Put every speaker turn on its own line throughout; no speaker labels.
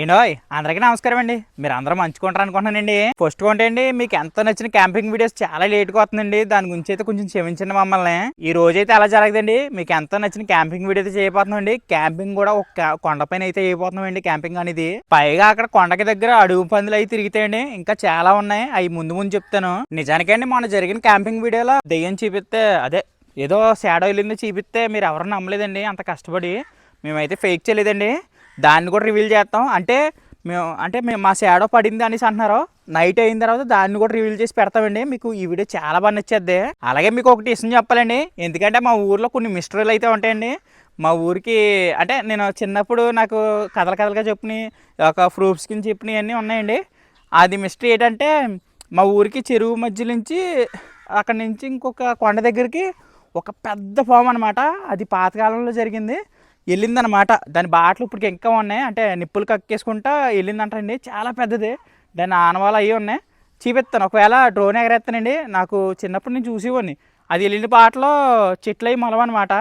ఏండోయ్ అందరికీ నమస్కారం అండి. మీరు అందరూ మంచుకుంటారు అనుకుంటున్నానండి. ఫస్ట్ కొంటే అండి మీకు ఎంత నచ్చిన క్యాంపింగ్ వీడియోస్ చాలా లేట్గా వస్తుందండి. దాని గురించి అయితే కొంచెం క్షమించండి మమ్మల్ని. ఈ రోజైతే ఎలా అలా జరగదండి మీకు ఎంత నచ్చిన క్యాంపింగ్ వీడియో అయితే చేయబోతున్నామండి. క్యాంపింగ్ కూడా ఒక కొండపైన అయితే చేయబోతున్నామండి క్యాంపింగ్ అనేది. పైగా అక్కడ కొండకి దగ్గర అడుగు పందులు అయితే తిరుగుతాయండి. ఇంకా చాలా ఉన్నాయి. అవి ముందు ముందు చెప్తాను. నిజానికండి మొన్న జరిగిన క్యాంపింగ్ వీడియోలో దెయ్యం చూపిస్తే అదే ఏదో షాడో వెళ్ళింది చూపిస్తే మీరు ఎవరు నమ్మలేదండి అంత కష్టపడి. మేమైతే ఫేక్ చేయలేదండి. దాన్ని కూడా రివీల్ చేస్తాం. అంటే మేము అంటే మేము మా షాడో పడింది అనేసి అంటున్నారు నైట్ అయిన తర్వాత దాన్ని కూడా రివీల్ చేసి పెడతామండి. మీకు ఈ వీడియో చాలా బాగా నచ్చేద్ది. అలాగే మీకు ఒకటి ఇష్టం చెప్పాలండి. ఎందుకంటే మా ఊర్లో కొన్ని మిస్టరీలు అయితే ఉంటాయండి. మా ఊరికి అంటే నేను చిన్నప్పుడు నాకు కథల కథలుగా చెప్పిన ఒక ఫ్రూట్స్ కింద చెప్పినవి అన్నీ ఉన్నాయండి. అది మిస్టరీ ఏంటంటే మా ఊరికి చెరువు మధ్య నుంచి అక్కడి నుంచి ఇంకొక కొండ దగ్గరికి ఒక పెద్ద ఫామ్ అనమాట అది పాతకాలంలో జరిగింది. వెళ్ళిందనమాట దాని బాటలు ఇప్పుడు ఇంకా ఉన్నాయి. అంటే నిప్పులు కక్కేసుకుంటా వెళ్ళిందంటండి చాలా పెద్దది. దాని ఆనవాళ్ళు అవి ఉన్నాయి. చూపిస్తాను. ఒకవేళ డ్రోన్ ఎగరేస్తానండి. నాకు చిన్నప్పటి నుంచి చూసేవాడిని అది వెళ్ళిన బాటలో చెట్లు అవి మొలవన్నమాట.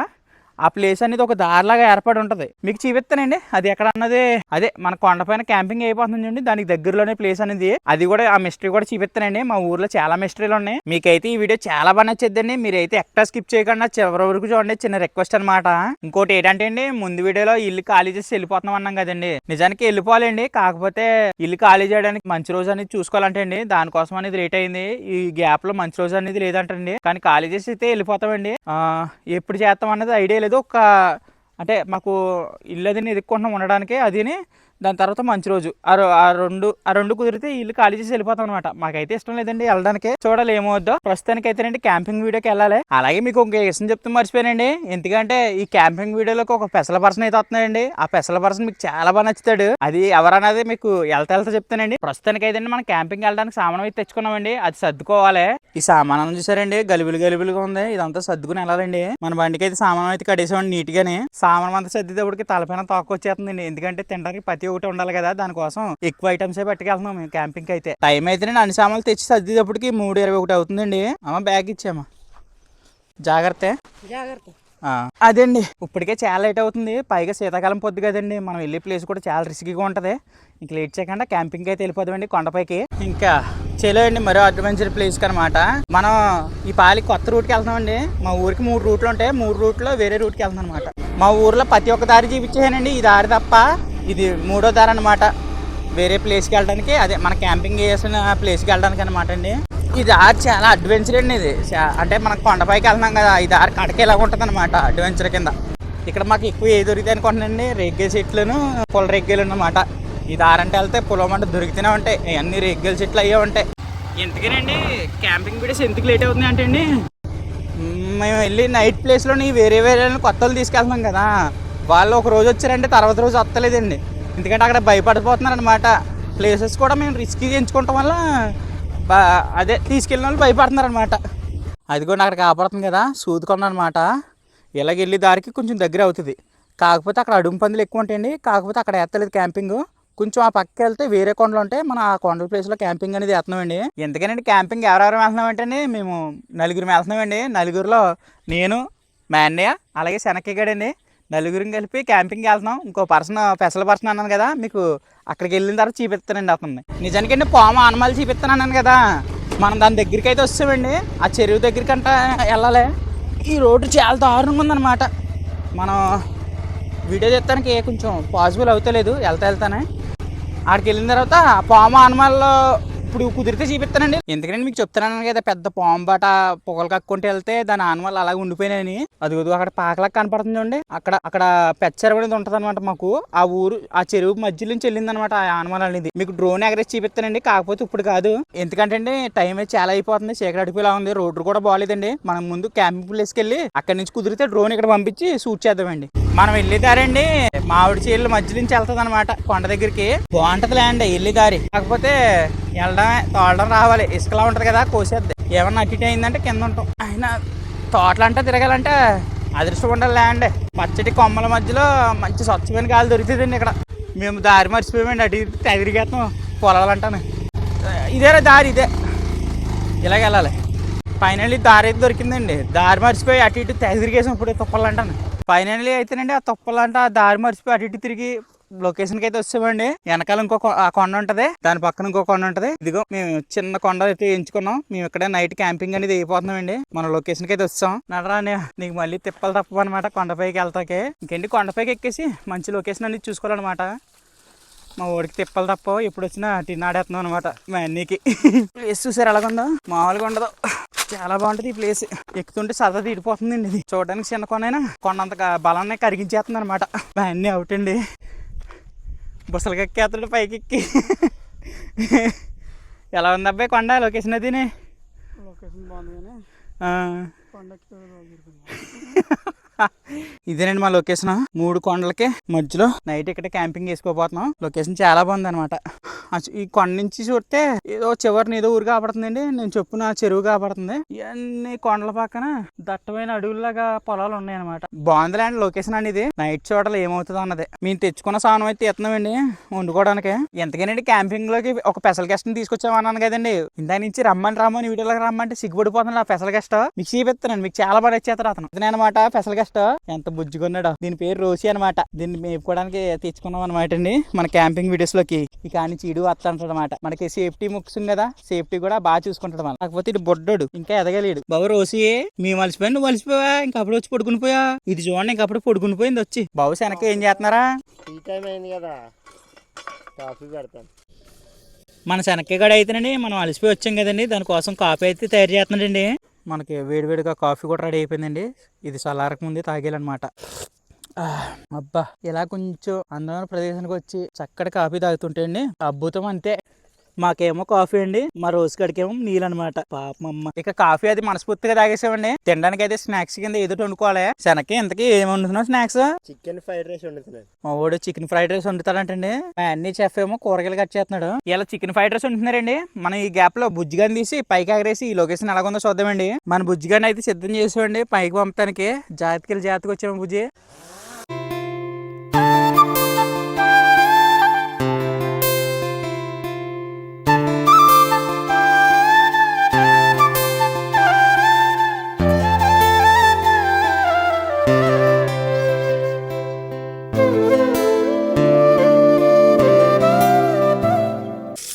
ఆ ప్లేస్ అనేది ఒక దారిలాగా ఏర్పడి ఉంటుంది. మీకు చూపిస్తానండి. అది ఎక్కడ అన్నది? అదే మన కొండపైన క్యాంపింగ్ అయిపోతుంది దానికి దగ్గరలోనే ప్లేస్ అనేది. అది కూడా ఆ మిస్టరీ కూడా చూపిస్తానండి. మా ఊర్లో చాలా మిస్టరీలు ఉన్నాయి. మీకైతే ఈ వీడియో చాలా బాగా నచ్చేద్దండి. మీరైతే ఎక్కడ స్కిప్ చేయకుండా చివరి వరకు చూడండి. చిన్న రిక్వెస్ట్ అనమాట ఇంకోటి ఏంటంటే అండి ముందు వీడియోలో ఇల్లు ఖాళీ చేసి వెళ్ళిపోతున్నాం అన్నాం కదండి. నిజానికి వెళ్ళిపోవాలండి. కాకపోతే ఇల్లు ఖాళీ చేయడానికి మంచి రోజు అనేది చూసుకోవాలంటే అండి దానికోసం అనేది లేట్ అయింది. ఈ గ్యాప్లో మంచి రోజు అనేది లేదంటండి. కానీ ఖాళీ చేసి అయితే వెళ్ళిపోతామండి. ఎప్పుడు చేస్తాం అన్నది ఐడియా లేదు ఒక అంటే మాకు ఇల్లు అది ఎదుక్కుంటున్నాం ఉండడానికి అదిని దాని తర్వాత మంచి రోజు. ఆ రెండు ఆ రెండు కుదిరితే ఇల్లు ఖాళీ చేసి వెళ్ళిపోతాం అనమాట మాకైతే ఇష్టం లేదండి వెళ్ళడానికి. చూడాలి ఏమవుద్దో ప్రస్తుతానికి అయితేనండి క్యాంపింగ్ వీడియోకి వెళ్ళాలి. అలాగే మీకు ఇంకా విషయం చెప్తూ మర్చిపోయానండి. ఎందుకంటే ఈ క్యాంపింగ్ వీడియోలోకి ఒక పెసల పర్సన్ అయితే వస్తున్నాడండి. ఆ పెసల పర్సన్ మీకు చాలా బాగా నచ్చుతాడు. అది ఎవరన్నది మీకు వెళ్తా వెళ్తా చెప్తానండి. ప్రస్తుతానికి అయితే మనం క్యాంపింగ్ వెళ్ళడానికి సామానం అయితే తెచ్చుకున్నామండి. అది సర్దుకోవాలి. ఈ సామానం చూసారండి గలుబులు గలుబులుగా ఉంది. ఇదంతా సర్దుకుని వెళ్ళాలండి. మన బండికి అయితే సామానం అయితే కడేసామండి నీట్ గానే సామానం అంతా సర్దితేప్పటికి తలపైన తాకు వచ్చేస్తుందండి. ఎందుకంటే తినడానికి ప్రతి ఒకటి ఉండాలి కదా దానికోసం ఎక్కువ ఐటమ్స్ పట్టుకెళ్తున్నాం మేము క్యాంపింగ్ అయితే. టైం అయితే అన్ని సామాన్లు తెచ్చి సర్దితేప్పటికి మూడు ఇరవై ఒకటి అవుతుందండి. అమ్మ బ్యాగ్ ఇచ్చామా జాగ్రత్త.
జాగ్రత్త.
అదండి. ఇప్పటికే చాలా లేట్ అవుతుంది. పైగా శీతాకాలం పొద్దు కదండి. మనం వెళ్ళే ప్లేస్ కూడా చాలా రిస్కీగా ఉంటుంది. ఇంక లేట్ చేయకుండా క్యాంపింగ్ అయితే వెళ్ళిపోదామండి కొండపైకి. ఇంకా చలో అండి మరో అడ్వెంచర్ ప్లేస్కి అనమాట మనం ఈ పాలి కొత్త రూట్కి వెళ్తున్నామండి. మా ఊరికి మూడు రూట్లు ఉంటాయి. మూడు రూట్లో వేరే రూట్కి వెళ్తున్నాం అనమాట మా ఊర్లో ప్రతి ఒక్క దారి చూపించేసానండి. ఈ దారి తప్ప ఇది మూడో దారి అనమాట వేరే ప్లేస్కి వెళ్ళడానికి అదే మన క్యాంపింగ్ చేసిన ప్లేస్కి వెళ్ళడానికి అనమాట అండి. ఈ దారి చాలా అడ్వెంచర్ అండి ఇది. అంటే మనం కొండపైకి వెళ్తున్నాం కదా ఈ దారి కడక ఇలా ఉంటుంది అనమాట అడ్వెంచర్ కింద. ఇక్కడ మాకు ఎక్కువ ఏ దొరికితే అనుకుంటున్నాండి రెగ్గే చెట్లను పొల రెగ్గెలు అనమాట ఈ దారి అంటే వెళ్తే పొలం అంటే దొరికితేనే ఉంటాయి. అన్ని రెగ్గెల చెట్లు అయ్యే ఉంటాయి. ఎందుకేనండి క్యాంపింగ్ వీడియోస్ ఎందుకు లేట్ అవుతుంది అంటే అండి మేము వెళ్ళి నైట్ ప్లేస్లోని వేరే వేరే కొత్తలు తీసుకెళ్తున్నాం కదా. వాళ్ళు ఒక రోజు వచ్చారంటే తర్వాత రోజు వస్తలేదండి. ఎందుకంటే అక్కడ భయపడిపోతున్నారు అనమాట ప్లేసెస్ కూడా మేము రిస్క్ ఎంచుకోవటం వల్ల అదే తీసుకెళ్ళిన వాళ్ళు భయపడుతున్నారు అనమాట అది కూడా అక్కడ కాపాడుతుంది కదా సూదుకొండ అనమాట ఇలాగ వెళ్ళి దారికి కొంచెం దగ్గర అవుతుంది. కాకపోతే అక్కడ అడుగు పందులు ఎక్కువ ఉంటాయండి. కాకపోతే అక్కడ ఎత్తలేదు క్యాంపింగ్ కొంచెం ఆ పక్కకి వెళ్తే వేరే కొండలు ఉంటాయి. మన ఆ కొండల ప్లేస్లో క్యాంపింగ్ అనేది వేస్తున్నామండి. ఎందుకనండి క్యాంపింగ్ ఎవరెవరు వెళ్తున్నామంటే మేము నలుగురు వెళ్తున్నామండి నలుగురిలో నేను మా అన్నయ్య అలాగే శనక్కగడండి నలుగురిని కలిపి క్యాంపింగ్ వెళ్తున్నాం. ఇంకో పర్సన్ స్పెషల్ పర్సన్ అన్నాను కదా మీకు అక్కడికి వెళ్ళిన తర్వాత చూపిస్తానండి అతన్ని. నిజానికండి పాము ఆనమాలు చూపిస్తాను అన్నాను కదా. మనం దాని దగ్గరికి అయితే వస్తామండి. ఆ చెరువు దగ్గరికి వెళ్ళాలి. ఈ రోడ్డు చాలా దారుణంగా ఉందన్నమాట. మనం వీడియో తీస్తానికి కొంచెం పాసిబుల్ అవుతలేదు. వెళ్తా వెళ్తానే. అక్కడికి వెళ్ళిన తర్వాత ఆ పాము ఆనమాల్లో ఇప్పుడు కుదిరితే చూపిస్తానండి. ఎందుకంటే మీకు చెప్తున్నాను కదా పెద్ద పాంబాట పొగలు కక్కుంటే వెళ్తే దాని ఆనమాలు అలాగే ఉండిపోయినాయని. అది అక్కడ పాకలకు కనపడుతుంది చూడండి. అక్కడ అక్కడ పెచ్చర అనేది ఉంటుంది అనమాట మాకు. ఆ ఊరు ఆ చెరువు మధ్య నుంచి వెళ్ళింది అనమాట ఆ ఆనమాలు అనేది. మీకు డ్రోన్ ఎగరేసి చూపిస్తానండి కాకపోతే ఇప్పుడు కాదు. ఎందుకంటే అండి టైం అయితే చాలా అయిపోతుంది. చీకటి అడిపిలా ఉంది. రోడ్డు కూడా బాగాలేదండి మనం ముందు క్యాంపింగ్ ప్లేస్కి వెళ్ళి అక్కడి నుంచి కుదిరితే డ్రోన్ ఇక్కడ పంపించి షూట్ చేద్దామండి. మనం వెళ్ళే దారండి మామిడి చీళ్ళ మధ్య నుంచి వెళ్తుంది అనమాట కొండ దగ్గరికి. బాగుంటది లేండి వెళ్ళే దారి కాకపోతే వెళ్ళడమే తోడడం రావాలి. ఇసుకలా ఉంటది కదా కోసేద్ది. ఏమన్నా అటు ఇటు అయిందంటే కింద ఉంటాం. అయినా తోటలంటే తిరగాలంటే అదృష్టం ఉండాలి ల్యాండ్ పచ్చటి కొమ్మల మధ్యలో మంచి స్వచ్ఛమైన గాలి దొరుకుతుందండి ఇక్కడ. మేము దారి మర్చిపోయామండి. అటు ఇటు పొలాలంటాను. ఇదేరా దారి ఇదే. ఇలాగ వెళ్ళాలి. ఫైనల్లీ దారి అయితే దొరికిందండి. దారి మర్చిపోయి అటు ఇటు తెగ ఇప్పుడు తుప్పలు అంటాను. ఫైనల్లీ అయితేనండి ఆ తుప్పలు ఆ దారి మర్చిపోయి అటు ఇటు తిరిగి లొకేషన్కి అయితే వచ్చామండి. వెనకాల ఇంకో ఆ కొండ ఉంటది. దాని పక్కన ఇంకో కొండ ఉంటది. ఇదిగో మేము చిన్న కొండ అయితే ఎంచుకున్నాం మేము ఇక్కడ నైట్ క్యాంపింగ్ అనేది అయిపోతున్నాం అండి మన లొకేషన్కి అయితే వచ్చాం. నడరా నీకు మళ్ళీ తిప్పలు తప్పనమాట కొండపైకి వెళ్తాకే. ఇంకేంటి కొండపైకి ఎక్కేసి మంచి లొకేషన్ అనేది చూసుకోవాలన్నమాట. మా ఊడికి తిప్పలు తప్ప ఎప్పుడు వచ్చినా టిన్నాడేస్తున్నాం అనమాట మా అన్నీకి ప్లేస్ చూసారు ఎలాగుందో? మామూలుగా ఉండదు. చాలా బాగుంటది ఈ ప్లేస్ ఎక్కుతుంటే సరదా తీడిపోతుందండి ఇది. చూడడానికి చిన్న కొండైనా కొండంత బలాన్ని కరిగించేస్తుంది అనమాట అన్నీ అవుట్ అండి. బుసలు ఎక్కేస్తాడు పైకి ఎక్కి ఎలా ఉంది అబ్బాయి కొండ? లొకేషన్ అదినే?
లొకేషన్ బాగుంది కానీ.
ఇదేనండి మా లొకేషన్. మూడు కొండలకి మధ్యలో నైట్ ఇక్కడ క్యాంపింగ్ చేసుకోబోతున్నాం. లొకేషన్ చాలా బాగుంది అనమాట ఈ కొండ నుంచి చూస్తే ఏదో చివరిని ఏదో ఊరు కాపాడుతుందండి నేను చెప్పున చెరువు కాపాడుతుంది ఇవన్నీ కొండల పక్కన దట్టమైన అడవుల్లాగా పొలాలు ఉన్నాయి అనమాట బాగుంది అండి లొకేషన్ అండి ఇది. నైట్ చూడాలి ఏమవుతుంది అన్నది. మేము తెచ్చుకున్న సాధనం అయితే ఎత్తున్నామండి వండుకోవడానికి. ఎంతకేనండి క్యాంపింగ్లోకి ఒక స్పెషల్ గెస్ట్ని తీసుకొచ్చామన్నాను కదండి. ఇందా నుంచి రమ్మని రమ్మని వీడియోలోకి రమ్మంటే సిగ్గుపడిపోతున్నాడు ఆ స్పెషల్ గెస్ట్. మీకు చూపిస్తానండి మీకు చాలా బాగా వచ్చేస్తారు అతను. అతనే అనమాట స్పెషల్ గెస్ట్. ఎంత బుజ్జుకున్నాడు దీని పేరు రోసి అనమాట దీన్ని మేపుకోవడానికి తెచ్చుకున్నాం అనమాట అండి మన క్యాంపింగ్ వీడియోస్లోకి. ఇక అని చీడు అనమాట మనకి సేఫ్టీ ముక్స్ కదా సేఫ్టీ కూడా బాగా చూసుకుంటాడు మన. కాకపోతే ఇది బొడ్డోడు ఇంకా ఎదగలేడు. బాబు రోసి మేము మలిసిపోయి నువ్వు మలిసిపోయా ఇంకా అప్పుడు వచ్చి పడుకుని పోయా? ఇది చూడండి ఇంకా అప్పుడు పడుకుని పోయింది వచ్చి. బాబు వెనక ఏం చేస్తున్నారా?
టీ టైం అయింది కదా. కాఫీ పెడతాను.
మన శనక్కాయ అయితేనండి మనం అలసిపోయి వచ్చాం కదండి. దానికోసం కాఫీ అయితే తయారు చేస్తున్నాడండి. మనకి వేడివేడిగా కాఫీ కూడా రెడీ అయిపోయిందండి. ఇది చల్లారక ముందే తాగేయాలన్నమాట. అబ్బా ఇలా కొంచెం అందమైన ప్రదేశానికి వచ్చి చక్కటి కాఫీ తాగుతుంటే అండి అద్భుతం అంతే. మాకేమో కాఫీ అండి మా రోజు గడికేమో నీళ్ళు అనమాట పాపమ్మ ఇక కాఫీ అది మనస్ఫూర్తిగా తాగేసామండి. తినడానికి అయితే స్నాక్స్ కింద ఏదో వండుకోవాలి. శనక్కి ఇంతకీ ఏమి వండుతున్నావు స్నాక్స్?
చికెన్ ఫ్రైడ్ రైస్ వండుతున్నాను.
మా వాడు చికెన్ ఫ్రైడ్ రైస్ వండుతాడంటండి. మా అన్ని చెఫ్ ఏమో కూరగాయలు కట్ చేస్తున్నాడు. ఇలా చికెన్ ఫ్రైడ్ రైస్ వండుతున్నారండి. మనం ఈ గ్యాప్లో బుజ్జిగాని తీసి పైకి ఎగరేసి ఈ లొకేషన్ ఎలాగుందో చూద్దామండి. మన బుజ్జిగాని అయితే సిద్ధం చేసామండి పైకి పంపడానికి జాతికి జాతికి వచ్చాము బుజ్జి.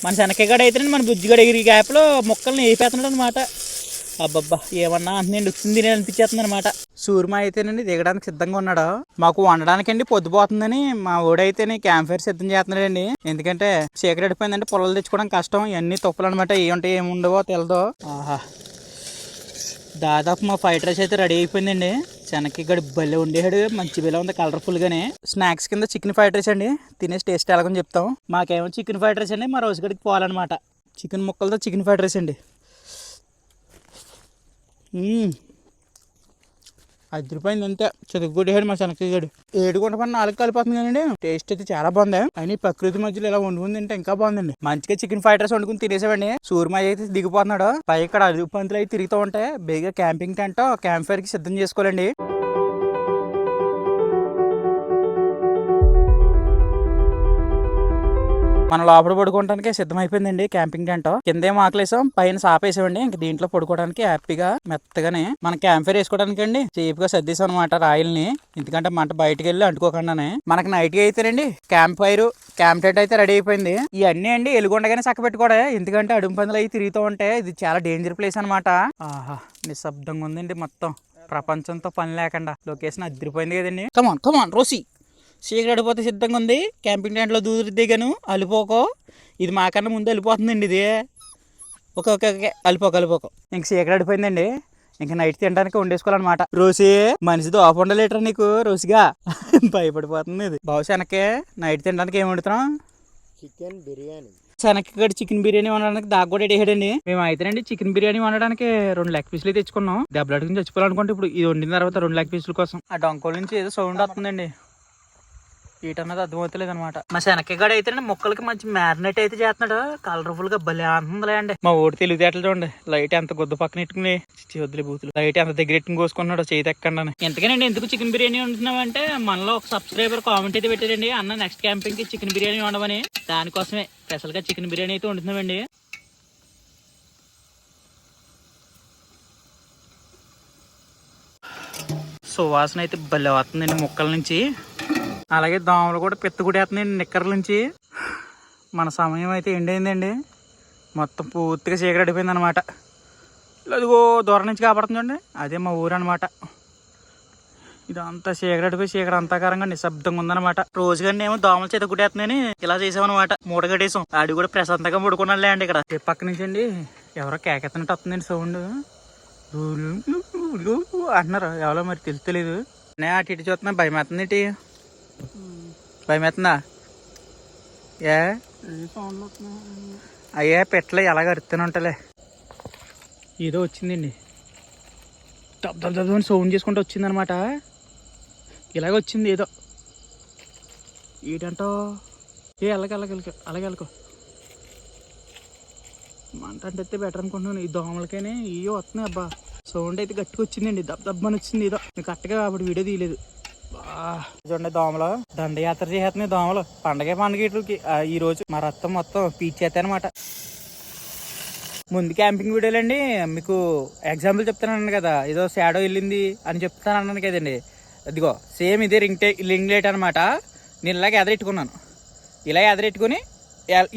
మన శనక్కాయ అయితే మన బుజ్జిగడ ఈ గ్యాప్లో మొక్కల్ని వేపేస్తున్నాడు అనమాట అబ్బబ్బా ఏమన్నా అంటున్నాండి వచ్చింది తినే అనిపించేస్తుంది అనమాట సూర్మ అయితేనండి దిగడానికి సిద్ధంగా ఉన్నాడు. మాకు వండడానికండి పొద్దుపోతుందని మా ఓడైతేనే క్యాంప్ ఫైర్ సిద్ధం చేస్తున్నాడండి ఎందుకంటే చీకటి అడిపోయిందంటే పొలాలు తెచ్చుకోవడం కష్టం ఇవన్నీ తప్పులు అనమాట ఏ ఉంటాయి ఏమి ఉండవో తెలదో. ఆహా దాదాపు మా ఫ్రైడ్ రైస్ అయితే రెడీ అయిపోయిందండి. శనక్కి గడి భలే ఉండేవాడు మంచి బిల్ల ఉంది కలర్ఫుల్గానే స్నాక్స్ కింద చికెన్ ఫ్రైడ్ రైస్ అండి. తినేసి టేస్ట్ ఎలాగని చెప్తాం. మాకేమో చికెన్ ఫ్రైడ్ రైస్ అండి మా రోజు గడికి పోవాలన్నమాట. చికెన్ ముక్కలతో చికెన్ ఫ్రైడ్ రైస్ అండి అదిరిపోయింది అంతే. చదువుకుంటాడు మా శనక్కాయగాడు. ఏడుగుంట పని నాలుగు కలిపోతుంది కానీ టేస్ట్ అయితే చాలా బాగుంది. అయినా ఈ ప్రకృతి మధ్యలో ఇలా వండుకుంది అంటే ఇంకా బాగుందండి. మంచిగా చికెన్ ఫ్రైడ్ రైస్ వండుకుని తినేసామండి సూర్మ అయితే దిగిపోతున్నాడు. పై ఇక్కడ అదుపు పంతులు అయితే తిరుగుతూ ఉంటాయి బేగా క్యాంపింగ్ టెంట్ క్యాంప్ ఫైర్కి సిద్ధం చేసుకోవాలండి. మన లోపల పడుకోవడానికి సిద్ధమైపోయిందండి. క్యాంపింగ్ టెంట్ కిందేమో ఆకలేసాం పైన సాపేసామండి. ఇంక దీంట్లో పడుకోవడానికి హ్యాపీగా మెత్తగానే మన క్యాంప్ ఫైర్ వేసుకోవడానికి అండి సేఫ్గా సర్దేశాం అనమాట రాయల్ని. ఎందుకంటే మంట బయటకు వెళ్ళి అంటుకోకుండానే. మనకి నైట్గా అయితేనండి క్యాంప్ ఫైర్ క్యాంప్ టెంట్ అయితే రెడీ అయిపోయింది. ఇవన్నీ అండి ఎలుగుండగానే చక్క పెట్టుకోవడం ఎందుకంటే అడుగు పందులు అవి తిరుగుతూ ఉంటే ఇది చాలా డేంజర్ ప్లేస్ అనమాట ఆహా నిశ్శబ్దంగా ఉందండి మొత్తం. ప్రపంచంతో పని లేకుండా. లొకేషన్ అదిరిపోయింది కదండి. కమాన్ కమాన్ రోసి చీకటి అడిపోతే సిద్ధంగా ఉంది క్యాంపింగ్ టెంట్లో దూరి దిగాను అలిపోకో. ఇది మాకన్నా ముందు వెళ్ళిపోతుందండి ఇది. Okay okay okay. అలిపోక అలిపోక. ఇంక చీకటి అడిపోయిందండి ఇంకా నైట్ తినడానికి వండేసుకోవాలన్నమాట. రోసి మనిషితో ఆఫ్ ఉండలేటరా నీకు? రోసిగా. భయపడిపోతుంది ఇది. బావు శనక్కే నైట్ తినడానికి ఏం వండుతున్నాం?
చికెన్ బిర్యానీ.
శనక్కగడ్డ చికెన్ బిర్యానీ వండడానికి దాకా కూడా వేసాడండి మేము అయితేనండి చికెన్ బిర్యానీ వండడానికి రెండు లెగ్ పీసులు తెచ్చుకున్నాం. దెబ్బలాడుకుని చచ్చిపోవాలనుకుంటే ఇప్పుడు ఇది వండిన తర్వాత రెండు లెగ్ పీసుల కోసం. ఆ డొంకోల నుంచి ఏదో సౌండ్ వస్తుందండి. ఈటన్నది అర్థమవుతలేదు అనమాట మా శనక్కగడ అయితే మొక్కలకి మంచి మ్యారినేట్ అయితే చేస్తున్నాడు కలర్ఫుల్గా భలే అంటుందిలే అండి మా ఊడి తెలివితేటలు చూడండి. లైట్ ఎంత గుద్ద పక్కన ఇట్టుకుని చిచ్చి వద్దులే బూతులు. లైట్ ఎంత దగ్గర ఎట్టుకుని కోసుకున్నాడు చేయి ఎక్కండి ఎంతకేనండి ఎందుకు చికెన్ బిర్యానీ వండుతున్నామంటే మనలో ఒక సబ్స్క్రైబర్ కామెంట్ అయితే పెట్టారండి అన్న నెక్స్ట్ క్యాంపింగ్కి చికెన్ బిర్యానీ వండమని. దానికోసమే స్పెషల్గా చికెన్ బిర్యానీ అయితే వండుతున్నామండి. సువాసన అయితే భలే వస్తుందండి ముక్కల నుంచి. అలాగే దోమలు కూడా పెత్తగుడేస్తున్నాయండి నిక్కర్ల నుంచి. మన సమయం అయితే ఎండైందండి. మొత్తం పూర్తిగా చీకటి అడిపోయింది అనమాట అదిగో దూరం నుంచి కాపాడుతుందండి అదే మా ఊరు అనమాట ఇదంతా చీకటి అడిపోయి చీకటి అంతాకారంగా నిశ్శబ్దంగా ఉందన్నమాట. కానీ ఏమో దోమలు చేత గుట్టేస్తున్నాయని ఇలా చేసామన్నమాట మూట కట్టేసాం. ఆడి కూడా ప్రశాంతంగా పడుకున్నాడులే అండి ఇక్కడ. పక్క నుంచి అండి ఎవరో కేకెత్తనట్టు వస్తుందండి సౌండ్. అంటున్నారు. ఎవరో మరి తెలుసు తెలీదు నేను అటు ఇటు చూస్తున్నా భయమేస్తుంది ఇటు భయం ఎత్తుందా ఏ? అయ్యే పెట్టలే ఎలాగ అరుతూనే ఉంటలే. ఏదో వచ్చిందండి. దబ్ దబ్ దబ్ అని సౌండ్ చేసుకుంటూ వచ్చిందనమాట. ఇలాగ వచ్చింది ఏదో. ఏంటంటో? ఏ అలాగే అలాగే వెళ్ళక అలాగే వెళ్ళకో మంట అంటే బెటర్ అనుకుంటున్నాను. ఈ దోమలకైనా ఇవో వస్తున్నాయి అబ్బా. సౌండ్ అయితే గట్టిగా వచ్చిందండి. దబ్ దబ్ అని వచ్చింది ఏదో. నేను కరెక్ట్గా అప్పుడు వీడియో తీయలేదు. చూడండి దోమలు. దండయాత్ర చేస్తున్నాయి దోమలు. పండగే పండగ వీటికి ఈ రోజు మా రక్తం మొత్తం పీచేస్తాయి అనమాట ముందు క్యాంపింగ్ వీడియోలండి మీకు ఎగ్జాంపుల్ చెప్తాను కదా. ఏదో షాడో వెళ్ళింది అని చెప్తాను అన్నాను కదండి. అదిగో సేమ్ ఇదే రింగ్ టే రింగ్ లైట్ అనమాట నేను ఇలాగ ఎదరెట్టుకున్నాను. ఇలా ఎదరెట్టుకుని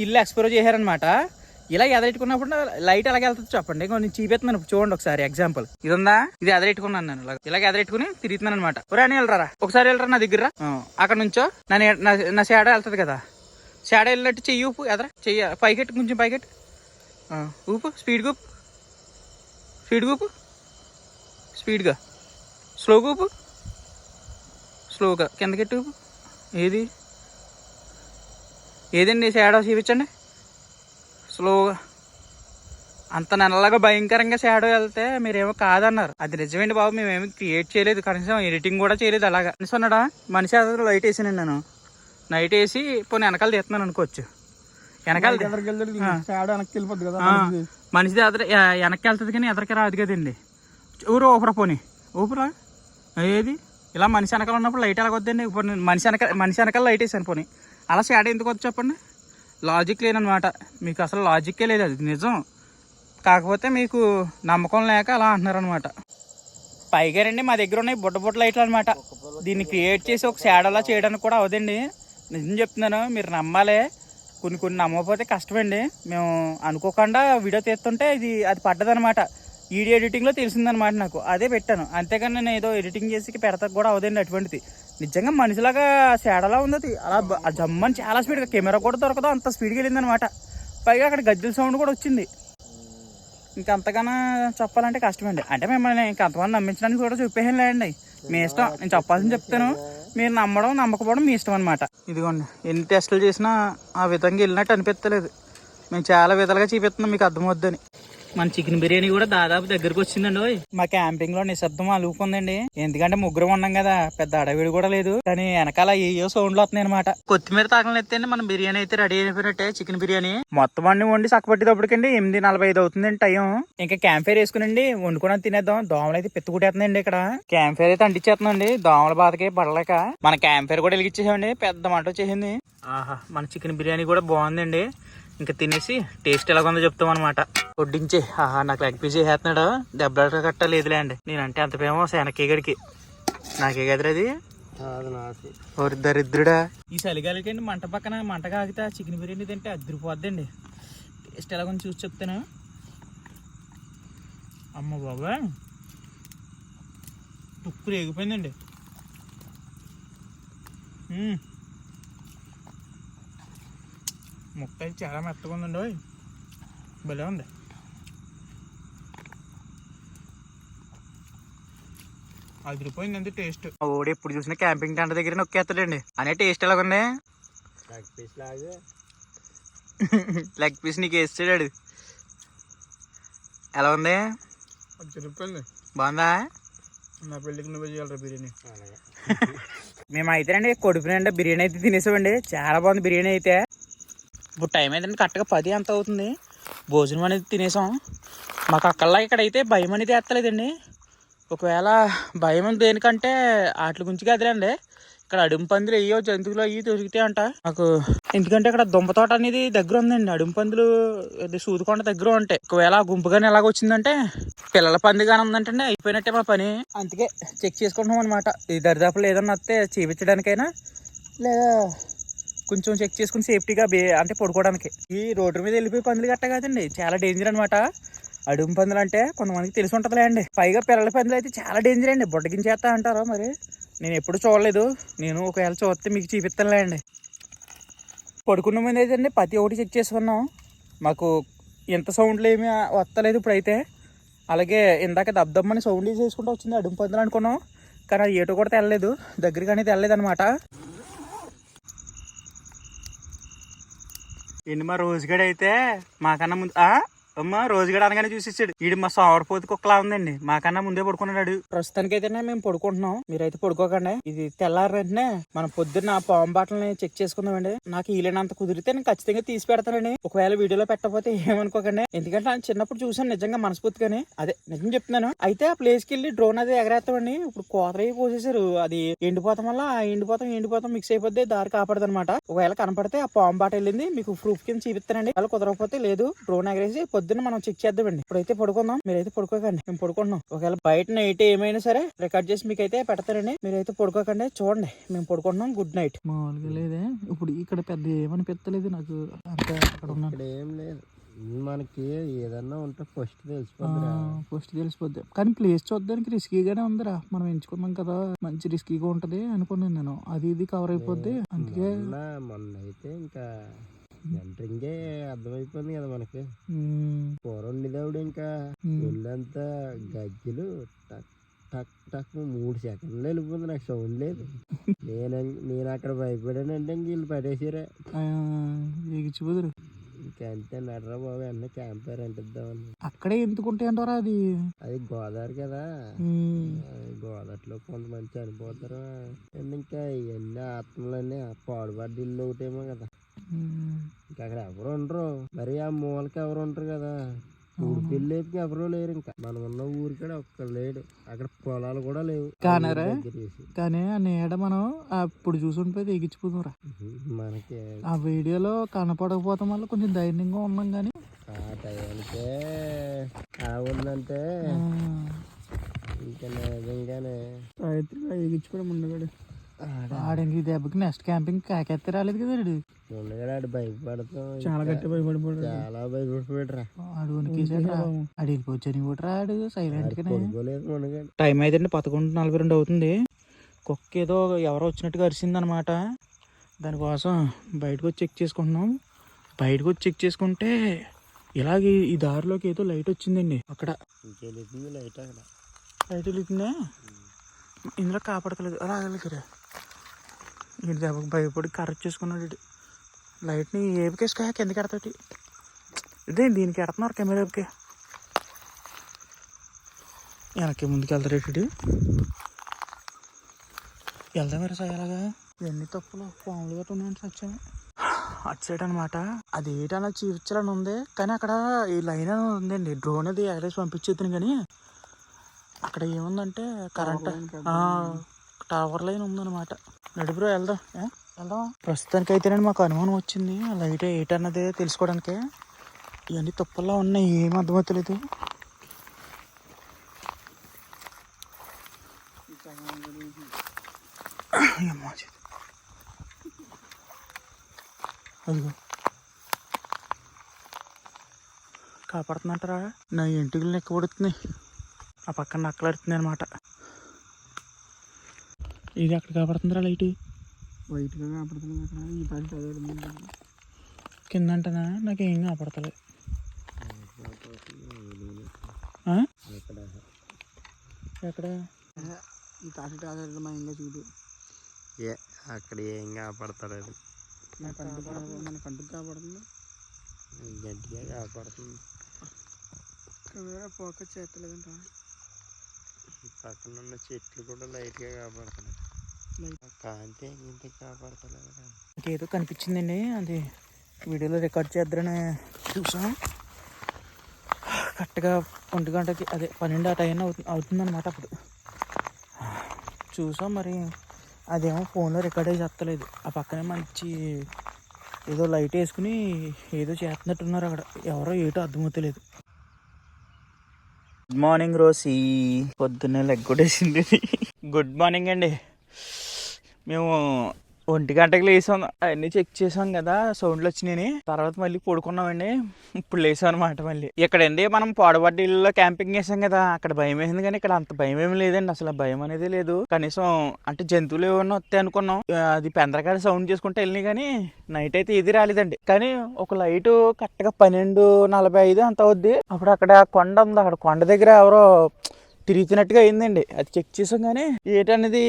ఇల్లు ఎక్స్ప్లోర్ చేశారనమాట ఇలా ఎదరెట్టుకున్నప్పుడు లైట్ ఎలాగ వెళ్తుంది చెప్పండి. కొంచెం చూపిస్తున్నాను చూడండి ఒకసారి ఎగ్జాంపుల్. ఇది ఉందా ఇది ఎదరెట్టుకున్నాను నేను ఇలాగ. ఎదరెట్టుకుని తిరుగుతున్నాను అనమాట. అని వెళ్ళరా? ఒకసారి వెళ్ళరా నా దగ్గర? అక్కడ నుంచో? నా నా- నా షాడో వెళ్తుంది కదా. షాడో వెళ్ళినట్టు చెయ్యి ఊపు. ఎదరా? చెయ్యి. పైకెట్ కొంచెం పైకెట్ ఊపు. స్పీడ్ గూపు స్పీడ్ గూపు స్పీడ్గా. స్లో గూపు స్లోగా. కిందకెట్టు ఏది? ఏదండి షాడో చూపించండి. స్లోగా అంత నల్లగా భయంకరంగా షాడో వెళ్తే మీరేమో కాదన్నారు. అది నిజమేంటి బాబు? మేమేమి క్రియేట్ చేయలేదు. కనీసం ఎడిటింగ్ కూడా చేయలేదు అలాగా. ఉన్నాడా మనిషి అసలు లైట్ వేసానండి నేను నైట్ వేసి పోనీ వెనకాల తీస్తున్నాను అనుకోవచ్చు. వెనకాల మనిషిది. ఎదర వెనక్కి వెళ్తుంది కానీ ఎదరికి రాదు కదండి. ఊరు ఊపరా పోనీ. ఊపురా? ఏది? ఇలా మనిషి వెనకాల ఉన్నప్పుడు లైట్ ఎలాగొద్దండి? ఇప్పుడు నేను మనిషి వెనక మనిషి వెనకాల లైట్ వేసాను పోనీ. అలా షాడ్ ఎందుకు వద్దు చెప్పండి. లాజిక్ లేదనమాట మీకు అసలు లాజిక్కే లేదు అది నిజం. కాకపోతే మీకు నమ్మకం లేక అలా అంటున్నారనమాట పైగా రండి మా దగ్గర ఉన్నాయి బుట్ట బుట్ట లైట్లు అనమాట దీన్ని క్రియేట్ చేసి ఒక షాడోలా చేయడానికి కూడా అవదండి. నిజం చెప్తున్నాను మీరు నమ్మాలి. కొన్ని కొన్ని నమ్మకపోతే కష్టమండి. మేము అనుకోకుండా వీడియో తీస్తుంటే ఇది అది పడ్డదనమాట వీడియో ఎడిటింగ్లో తెలిసిందనమాట నాకు. అదే పెట్టాను. అంతేకాని నేను ఏదో ఎడిటింగ్ చేసి పెడతా కూడా అవదండి అటువంటిది. నిజంగా మనిషిలాగా సేడలా ఉంది అది. అలా జమ్మని చాలా స్పీడ్గా కెమెరా కూడా దొరకదు. అంత స్పీడ్గా వెళ్ళిందనమాట పైగా అక్కడ గజ్జల సౌండ్ కూడా వచ్చింది. ఇంకా అంతగానో చెప్పాలంటే కష్టమండి. అంటే మిమ్మల్ని ఇంకా అంతమంది నమ్మించడానికి కూడా చెప్పేసాను లేండి మీ ఇష్టం. నేను చెప్పాల్సింది చెప్తాను. మీరు నమ్మడం నమ్మకపోవడం మీ ఇష్టం అనమాట ఇదిగోండి. ఎన్ని టెస్టులు చేసినా ఆ విధంగా వెళ్ళినట్టు అనిపించలేదు మేము చాలా విధాలుగా చూపిస్తున్నాం. మీకు అర్థమవుద్దని. మన చికెన్ బిర్యానీ కూడా దాదాపు దగ్గరకు వచ్చిందండి ఓయ్. మా క్యాంపింగ్లో నిశ్శబ్దం అలుగుకుందండి. ఎందుకంటే ముగ్గురు ఉన్నాం కదా పెద్ద అడవిడి కూడా లేదు. కానీ వెనకాల ఏయో సౌండ్లు వస్తున్నాయి అనమాట కొత్తిమీర తాకలు ఎత్తే మన బిర్యానీ అయితే రెడీ అయిపోయినట్టే చికెన్ బిర్యానీ. మొత్తం అన్ని వండి చక్కబట్టేటప్పటికండి ఎనిమిది నలభై ఐదు అవుతుందండి టైం ఇంకా క్యాంప్ ఫైర్ వేసుకునండి వండుకొని తినేద్దాం. దోమలు అయితే పెట్టుకుంటేస్తుందండి ఇక్కడ. క్యాంప్ ఫైర్ అయితే అంటించేస్తుందండి దోమల బాధకి పడలేక. మన క్యాంప్ ఫైర్ కూడా వెలిగించేసామండి పెద్ద మంట వచ్చేసింది. ఆహా మన చికెన్ బిర్యానీ కూడా బాగుందండి. ఇంకా తినేసి టేస్ట్ ఎలా ఉందో చెప్తాం అనమాట వడ్డించి ఆహా నాకు లెగ్ పీస్ చేస్తున్నాడు. దెబ్బలు కట్ట లేదులే అండి. నేనంటే అంత ఫేమస్ వెనకేగడికి నాకే కదరా అది? ఓరి దరిద్రుడా. ఈ చలిగాలికండి మంట పక్కన మంట కాగితే చికెన్ బిర్యానీ తింటే అదిరిపోద్దండి. టేస్ట్ ఎలా కొంచెం చూసి చెప్తాను. అమ్మ బాబా ఉప్పు రేగిపోయిందండి మ్మ్. ముక్క అయితే చాలా మెత్తగా ఉందండి భలే ఉంది. అదిరిపోయిందండి టేస్ట్. ఓడి ఎప్పుడు చూసినా క్యాంపింగ్ టెంట్ దగ్గర నొక్కేస్తాడండి. అనే టేస్ట్ ఎలా ఉంది
లెగ్ పీస్ లాగే.
లెగ్ పీస్ నీకు వేస్తాడు ఎలా ఉంది?
అదిరిపోయింది.
బాగుందా?
నా పెళ్ళికి నువ్వే చేయాలి బిర్యానీ.
మేము అయితే అండి కొడుకు బిర్యానీ అయితే తినేసామండి. చాలా బాగుంది బిర్యానీ అయితే. ఇప్పుడు టైం అయితే కరెక్ట్గా పది ఎంత అవుతుంది? భోజనం అనేది తినేసాం. మాకు అక్కల్లా ఇక్కడ అయితే భయం అనేది ఎత్తలేదండి. ఒకవేళ భయం దేనికంటే వాటి గురించి కదలండి. ఇక్కడ అడుము పందులు అయ్యో జంతువులు అయ్యి దొరుకుతాయి అంట నాకు ఎందుకంటే ఇక్కడ దుంప తోట అనేది దగ్గర ఉందండి. అడుము పందులు ఇది సూదుకొండ దగ్గర ఉంటాయి ఒకవేళ ఆ గుంపుగానే ఎలాగ వచ్చిందంటే పిల్లల పందిగానే ఉందంటే అయిపోయినట్టే మా పని. అందుకే చెక్ చేసుకుంటున్నాం అనమాట ఈ దరిదాపులు ఏదన్నా వస్తే చూపించడానికైనా లేదా కొంచెం చెక్ చేసుకుని సేఫ్టీగా బే అంటే పడుకోవడానికి. ఈ రోడ్డు మీద వెళ్ళిపోయి పందులు గట్ట కాదండి. చాలా డేంజర్ అనమాట అడుగు పందులు అంటే కొంతమందికి తెలిసి ఉంటుందిలే అండి. పైగా పిల్లల పందులు అయితే చాలా డేంజర్ అండి. బుడ్డకించేస్తా అంటారు మరి. నేను ఎప్పుడు చూడలేదు. నేను ఒకవేళ చూస్తే మీకు చూపిస్తానులే అండి. పడుకున్న ముందు అయితే అండి ప్రతి ఒక్కటి చెక్ చేసుకున్నాం. మాకు ఎంత సౌండ్లు ఏమీ వస్తలేదు ఇప్పుడైతే. అలాగే ఇందాక దబ్దమ్మని సౌండ్ చేసుకుంటూ వచ్చింది అడుగు పందులు అనుకున్నాం. కానీ అది ఏటో కూడా తెల్లలేదు. దగ్గరికి అనేది వెళ్ళలేదు అనమాట ఏంటి మా రోజుగడ అయితే మాకన్నా ముందు అమ్మ రోజుగడ అనగానే చూసిచ్చాడు. ఈడు మా సోమరపోతు కుక్కలా ఉందండి. మాకన్నా ముందే పడుకున్నాడు. ప్రస్తుతానికి మేము పడుకుంటున్నాం. మీరైతే పడుకోకండి. ఇది తెల్లారి వెంటనే మనం పొద్దున్న ఆ పాము బాటల్ని చెక్ చేసుకుందామండి. నాకు వీలైనంత కుదిరితే నేను ఖచ్చితంగా తీసి పెడతానండి. ఒకవేళ వీడియోలో పెట్టకపోతే ఏమనుకోకండి. ఎందుకంటే నేను చిన్నప్పుడు చూసాను నిజంగా మనస్ఫూర్తిగానే. అదే నిజం చెప్తున్నాను. అయితే ఆ ప్లేస్కి వెళ్ళి డ్రోన్ అది ఎగరేస్తామండి. ఇప్పుడు కోతరయ్యి కోసేసారు అది ఎండిపోతాం వల్ల ఆ ఎండిపోతాం ఎండిపోతాం మిక్స్ అయిపోతే దారి కాపాడదు అనమాట ఒకవేళ కనపడితే ఆ పాము బాట వెళ్ళింది మీకు ప్రూఫ్ కింద చూపిస్తానండి. అలా కుదరకపోతే లేదు డ్రోన్ ఎగరేసి పొద్దున్న మనం చెక్ చేద్దామండి. ఇప్పుడైతే పడుకుందాం. మీరైతే పడుకోకండి. మేము పడుకుంటున్నాం. ఒకవేళ బయట నైట్ ఏమైనా సరే రికార్డ్ చేసి మీకు అయితే పెడతారండి. మీరైతే పడుకోకండి. చూడండి. మేము పడుకుంటున్నాం. గుడ్ నైట్ మామూలుగా లేదే. ఇప్పుడు ఇక్కడ పెద్ద ఏమనిపించలేదు నాకు. అంతే అక్కడ
ఇక్కడ ఏం లేదు. మనకి ఏదన్నా ఉంటే ఫస్ట్ తెలిసిపోద్దిరా.
ఫస్ట్ తెలిసిపోద్ది. కానీ ప్లేస్ చూడడానికి రిస్కీగానే ఉందిరా. మనం ఎంచుకున్నాం కదా. మంచి రిస్కీగా ఉంటది అనుకున్నాను నేను. అది ఇది కవర్ అయిపోద్ది. అందుకే
మొన్న అయితే ఇంకా ఎంటరింగే అర్థమైపోయింది కదా మనకి.
మ్మ్,
పూర్వం ఉండేదావిడ ఇంకా. ఒళ్ళంతా గజ్జలు టక్ టక్ టక్ మూడు సెకండ్లు వెళ్ళిపోయింది. నాకు సౌండ్ లేదు. నేను నేను అక్కడ భయపడానంటే ఇంక వీళ్ళు పడేసారా
ఆ, ఎగిచిపోదురు
ఇంకా అంతే నడరా బాబు అన్న క్యాంపర్ అంటిద్దామని
అక్కడే ఎందుకుంటాయి అంటారా అది?
అది గోదావరి కదా. గోదావరిలో కొంతమంది చనిపోతారు. అండ్ ఇంకా ఇవన్నీ ఆత్మలన్నీ పాడుబడ్డ ఇల్లు ఒకటేమో కదా. ఇంకా అక్కడ ఎవరు ఉండరు మరి ఆ మూలకి ఎవరు ఉండరు కదా? ఊరి పెళ్ళేపుకి ఎవరు లేరు ఇంకా. మనం ఉన్న ఊరి కూడా ఒక్క లేడు. అక్కడ పొలాలు కూడా లేవు. ఆ
కానరా? కానీ ఆ నీడ మనం అప్పుడు చూసుంటే ఎగిచిపోదురా
మనకి.
ఆ వీడియోలో కనపడకపోవడం వల్ల కొంచెం ధైర్యంగా ఉన్నాం కానీ
ఆ టైంకే అలా ఉందంటే ఇంకా నిజంగానే.
ఎగిచ్చిపోవడం ఉండగాడు.
ఆడ
ఆడానికి దెబ్బకి నెక్స్ట్ క్యాంపింగ్ కాకెత్తి రాలేదు కదా వీడు.
ఉండగా ఆడు భయపడతాం.
చాలా గట్టి భయపడిపోయాడు.
చాలా భయపడిపోయాడురా.
ఆడు వణికేసాడు రా. ఆడు వెళ్ళిపోవచ్చని కూడా రాడు సైలెంట్ గానే టైం అయితే పదకొండు నలభై రెండు అవుతుంది. కుక్క ఏదో ఎవరో వచ్చినట్టుగా అరిసింది అనమాట దానికోసం బయటకు వచ్చి చెక్ చేసుకుంటున్నాం. బయటకు వచ్చి చెక్ చేసుకుంటే ఇలాగే ఈ దారిలోకి ఏదో లైట్ వచ్చిందండి. అక్కడ
లైట్
లైట్ వెళ్తుందా ఇందులో కాపాడతలేదు. అలా వెళ్ళకరా ఈ దెబ్బకి భయపడి కరెక్ట్ చేసుకున్నాడు. లైట్ని ఏపికేసుకా కిందకి ఎడతాటి ఇదే దీనికి ఎడుతున్నారు కెమెరాకి వెనక్కి ముందుకు వెళ్తారు ఇటు వెళ్దాం మరి సార్ ఎలాగా ఇవన్నీ తప్పులు పాములు గట్రా ఉన్నాయంటే సత్యమే అటు సైడ్ అనమాట అది ఏంటన్నా చూపించాలని ఉంది. కానీ అక్కడ ఈ లైన్ అని ఉందండి డ్రోన్ అది ఎగరేసి పంపించేద్దాను కానీ అక్కడ ఏముందంటే కరెంట్. టవర్ లైన్ ఉందన్నమాట. నడుపురా వెళ్దాం. వెళ్దాం ప్రస్తుతానికి అయితేనండి మాకు అనుమానం వచ్చింది. లైట్ లైట్ అన్నది తెలుసుకోవడానికి. ఇవన్నీ తుప్పల్లో ఉన్నాయి. ఏం అర్థమవుతలేదు. అమ్మా అదిగో. కాపాడుతున్నట్టరా నా ఎంటుకలు నెక్కబడుతున్నాయి. ఆ పక్కన నక్కలాడుతుంది అనమాట ఇది అక్కడ కాపాడుతుందిరా లైట్.
వైట్గా కనపడుతుంది అక్కడ. ఈ పని చదవడం
కింద అంటనా నాకేం కాపాడతలేదు?
అక్కడ
ఎక్కడ?
ఈ తాటి మా ఇంకా చూడు. ఏ అక్కడ ఏం కాపాడతాడు మన కంటు మన కంటుకు కాపాడుతుంది గట్టిగా కాపాడుతుంది
కెమెరా ఫోకస్ చేస్తలేదంట
ఈ పక్కన ఉన్న చెట్లు కూడా లైట్గా కాపాడుతున్నాయి కాంతి ఇంత కాపాడతలేదు
ఏదో కనిపించిందండి అది వీడియోలో రికార్డ్ చేద్దరని చూసాం. కరెక్ట్గా ఒంటి గంటకి అదే పన్నెండు ఆ టైం అవుతుంది అవుతుందన్నమాట అప్పుడు. చూసాం మరి అదేమో ఫోన్లో రికార్డ్ అయ్యి చెప్తలేదు ఆ పక్కనే మంచి ఏదో లైట్ వేసుకుని ఏదో చేస్తున్నట్టున్నారు అక్కడ. ఎవరో ఏటో అర్థమవుతలేదు. గుడ్ మార్నింగ్ రోసి పొద్దున్నే లెగ్ కొట్టేసింది. గుడ్ మార్నింగ్ అండి. మేము ఒంటి గంటకి లేసాం. అవన్నీ చెక్ చేసాం కదా సౌండ్లు వచ్చినాయి. తర్వాత మళ్ళీ పడుకున్నామండి. ఇప్పుడు లేసాం అనమాట మళ్ళీ. ఇక్కడండి మనం పాడుబడ్డ ఇళ్ళలో క్యాంపింగ్ చేసాం కదా అక్కడ భయం వేసింది కానీ ఇక్కడ అంత భయం ఏమి లేదండి. అసలు భయం అనేది లేదు. కనీసం అంటే జంతువులు ఏమన్నా వస్తాయి అనుకున్నాం. అది పెందరకాయ సౌండ్ చేసుకుంటే వెళ్ళినాయి కానీ నైట్ అయితే ఇది రాలేదండి. కానీ ఒక లైట్ కరెక్ట్గా పన్నెండు నలభై ఐదు అంత అవుద్ది. అప్పుడు అక్కడ కొండ ఉంది. అక్కడ కొండ దగ్గర ఎవరో తిరుగుతున్నట్టుగా అయిందండి. అది చెక్ చేసాం కానీ ఏటనేది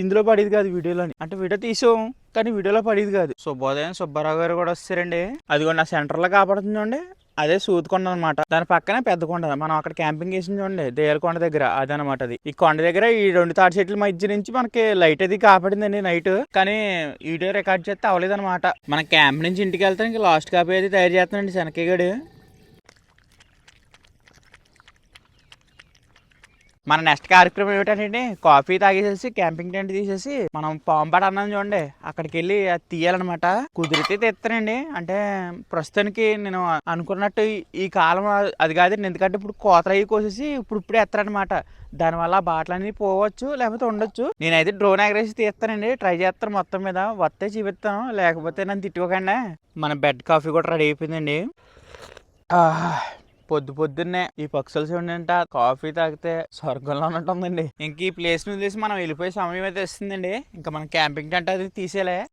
ఇందులో పడేది కాదు వీడియోలోని అంటే వీడియో తీసాం కానీ వీడియోలో పడేది కాదు. శుభోదయం సుబ్బారావు గారు కూడా వస్తారండి. అది కూడా నా సెంటర్లో కాపాడుతుందండి అదే సూతికొండ అనమాట దాని పక్కనే పెద్ద కొండ. మనం అక్కడ క్యాంపింగ్ వేసింది చూడండి. దేయల కొండ దగ్గర. అదనమాట అది. ఈ కొండ దగ్గర ఈ రెండు తాటి చెట్ల మధ్య నుంచి మనకి లైట్ అది కాపాడిందండి నైట్ కానీ వీడియో రికార్డ్ చేస్తే అవ్వలేదన్నమాట. మన క్యాంప్ నుంచి ఇంటికి వెళ్తే ఇంకా లాస్ట్ కాపీ అయితే తయారు చేస్తానండి శనకయ్యగడు మన నెక్స్ట్ కార్యక్రమం ఏమిటంటే కాఫీ తాగేసేసి క్యాంపింగ్ టెంట్ తీసేసి మనం పాంపాట అన్నాం చూడండి అక్కడికి వెళ్ళి అది తీయాలన్నమాట. కుదిరితే తెస్తానండి అంటే ప్రస్తుతానికి నేను అనుకున్నట్టు ఈ- కాలం అది కాదండి ఎందుకంటే ఇప్పుడు కోతలు కోసేసి ఇప్పుడు ఇప్పుడే ఎత్తారనమాట దానివల్ల బాటలన్నీ బాటలు అనేది పోవచ్చు లేకపోతే ఉండొచ్చు. నేనైతే డ్రోన్ ఎగరేసి తీస్తానండి. ట్రై చేస్తాను మొత్తం మీద. వస్తే చూపిస్తాను లేకపోతే నన్ను తిట్టుకోకండి. మన బెడ్ కాఫీ కూడా రెడీ అయిపోయిందండి. పొద్దు పొద్దున్నే ఈ పక్షులు చూడంట కాఫీ తాగితే స్వర్గంలో ఉన్నట్టుందండి. ఇంక ఈ ప్లేస్ని వదిలేసి మనం వెళ్ళిపోయే సమయం అయితే వస్తుందండి. ఇంకా మనం క్యాంపింగ్ టెంట్ అది తీసేలే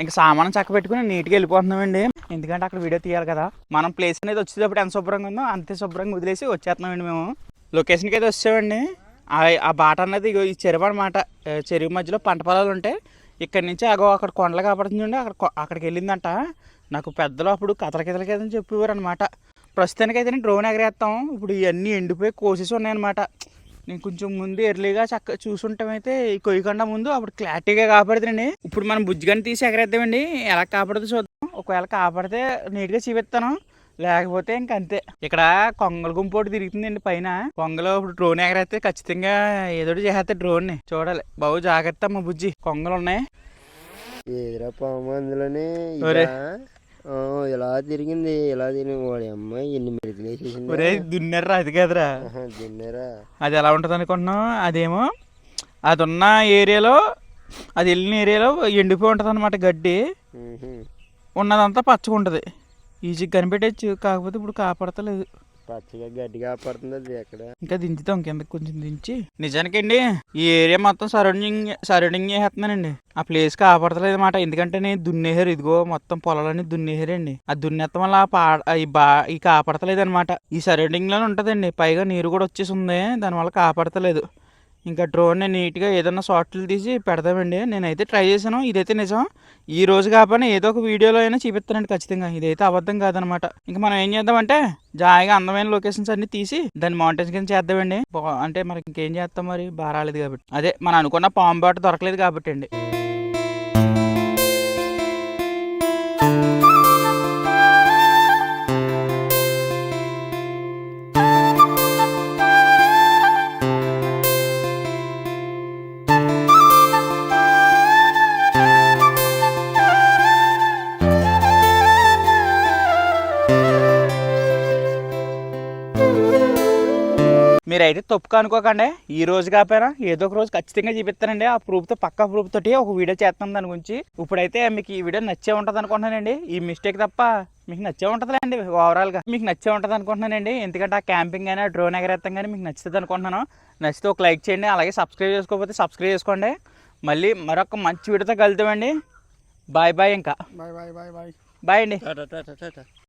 ఇంకా సామాను చక్క పెట్టుకుని నీట్గా వెళ్ళిపోతున్నామండి. ఎందుకంటే అక్కడ వీడియో తీయాలి కదా. మనం ప్లేస్ అనేది వచ్చేటప్పుడు ఎంత శుభ్రంగా ఉందో అంతే శుభ్రంగా వదిలేసి వచ్చేస్తున్నామండి మేము. లొకేషన్కి అయితే వచ్చామండి. ఆ- ఆ బాట అన్నది ఈ చెరువు అనమాట చెరువు మధ్యలో పంట పొలాలు ఉంటాయి ఇక్కడ నుంచి అగో అక్కడ కొండలు కాపాడుతుంది అక్కడ అక్కడికి వెళ్ళిందంట. నాకు పెద్దలు అప్పుడు కథల కథల కథ చెప్పేవారు అనమాట ప్రస్తుతానికి అయితే నేను డ్రోన్ ఎగరేస్తాం ఇప్పుడు ఇవన్నీ ఎండిపోయి కోసేసి ఉన్నాయన్నమాట. నేను కొంచెం ముందు ఎర్లీగా చక్క చూసుంటాం అయితే ఈ కొయ్యకుండా ముందు అప్పుడు క్లారిటీగా కాపాడుతుందండి ఇప్పుడు మనం బుజ్జిగాని తీసి ఎగరేద్దామండి. ఎలా కాపాడుతుందో చూద్దాం. ఒకవేళ కాపాడితే నీట్గా చూపిస్తాను. లేకపోతే ఇంక అంతే. ఇక్కడ కొంగల గుంపు ఒకటి తిరుగుతుందండి పైన. కొంగలో ఇప్పుడు డ్రోన్ ఎగరేస్తే ఖచ్చితంగా ఏదో చేస్తే డ్రోన్ని చూడాలి. బాబు జాగ్రత్త మా బుజ్జి. కొంగలు ఉన్నాయి.
ఇలా తిరిగింది ఇలా తిరిగి వాడి అమ్మాయి ఎన్ని మెరుపులు వేసేసింది.
ఒరే దున్నర్రా అది కదరా.
తిన్నారా
అది ఎలా ఉంటుంది అనుకుంటున్నాం అదేమో అది ఉన్న ఏరియాలో అది వెళ్ళిన ఏరియాలో ఎండిపోయి ఉంటుంది అనమాట గడ్డి ఉన్నదంతా పచ్చగా ఉంటుంది ఈజీగా కనిపెట్టచ్చు కాకపోతే ఇప్పుడు కాపాడతలేదు.
పచ్చగా గడ్డిగా పడుతుంది అది ఎక్కడ?
ఇంకా దించుతాం కిందకి కొంచెం దించి. నిజానికండి ఈ ఏరియా మొత్తం సరౌండింగ్ సరౌండింగ్ చేస్తున్నానండి ఆ ప్లేస్ కాపాడతలేదు అనమాట ఎందుకంటే నేను దున్నేసారు ఇదిగో మొత్తం పొలాలన్నీ దున్నేసారండి ఆ దున్నెత్తం వల్ల పా ఈ బా ఈ కాపాడతలేదు అనమాట ఈ సరౌండింగ్లోనే ఉంటదండి. పైగా నీరు కూడా వచ్చేసి ఉంది దానివల్ల కాపాడతలేదు. ఇంకా డ్రోన్ నీట్గా ఏదైనా షార్ట్లు తీసి పెడదామండి. నేనైతే ట్రై చేశాను. ఇదైతే నిజం. ఈ రోజు కాకపోయినా ఏదో ఒక వీడియోలో అయినా చూపిస్తానండి ఖచ్చితంగా. ఇదైతే అబద్ధం కాదనమాట. ఇంకా మనం ఏం చేద్దామంటే జాయిగా అందమైన లొకేషన్స్ అన్ని తీసి దాన్ని మౌంటైన్స్ కింద చేద్దామండి. అంటే మనకి ఇంకేం చేస్తాం మరి? బాగా రాలేదు కాబట్టి. అదే మనం అనుకున్న పాంబాట దొరకలేదు కాబట్టి అండి. మీరైతే తప్పు అనుకోకండి. ఈ రోజు కాకపోయినా ఏదో ఒక రోజు ఖచ్చితంగా చూపిస్తానండి. ఆ ప్రూఫ్తో పక్కా ప్రూఫ్ తోటి ఒక వీడియో చేస్తాను దాని గురించి. ఇప్పుడైతే మీకు ఈ వీడియో నచ్చే ఉంటుంది అనుకుంటున్నానండి. ఈ మిస్టేక్ తప్ప మీకు నచ్చే ఉంటుందిలేండి ఓవరాల్గా మీకు నచ్చే ఉంటుంది అనుకుంటున్నానండి. ఎందుకంటే ఆ క్యాంపింగ్ అయినా డ్రోన్ ఎగరేస్తాం కానీ మీకు నచ్చుతుంది అనుకుంటున్నాను. నచ్చితే ఒక లైక్ చేయండి. అలాగే సబ్స్క్రైబ్ చేసుకోకపోతే సబ్స్క్రైబ్ చేసుకోండి. మళ్ళీ మరొక మంచి వీడియోతో కలుద్దామండి. బాయ్ బాయ్ ఇంకా.
Bye bye bye bye
bye అండి.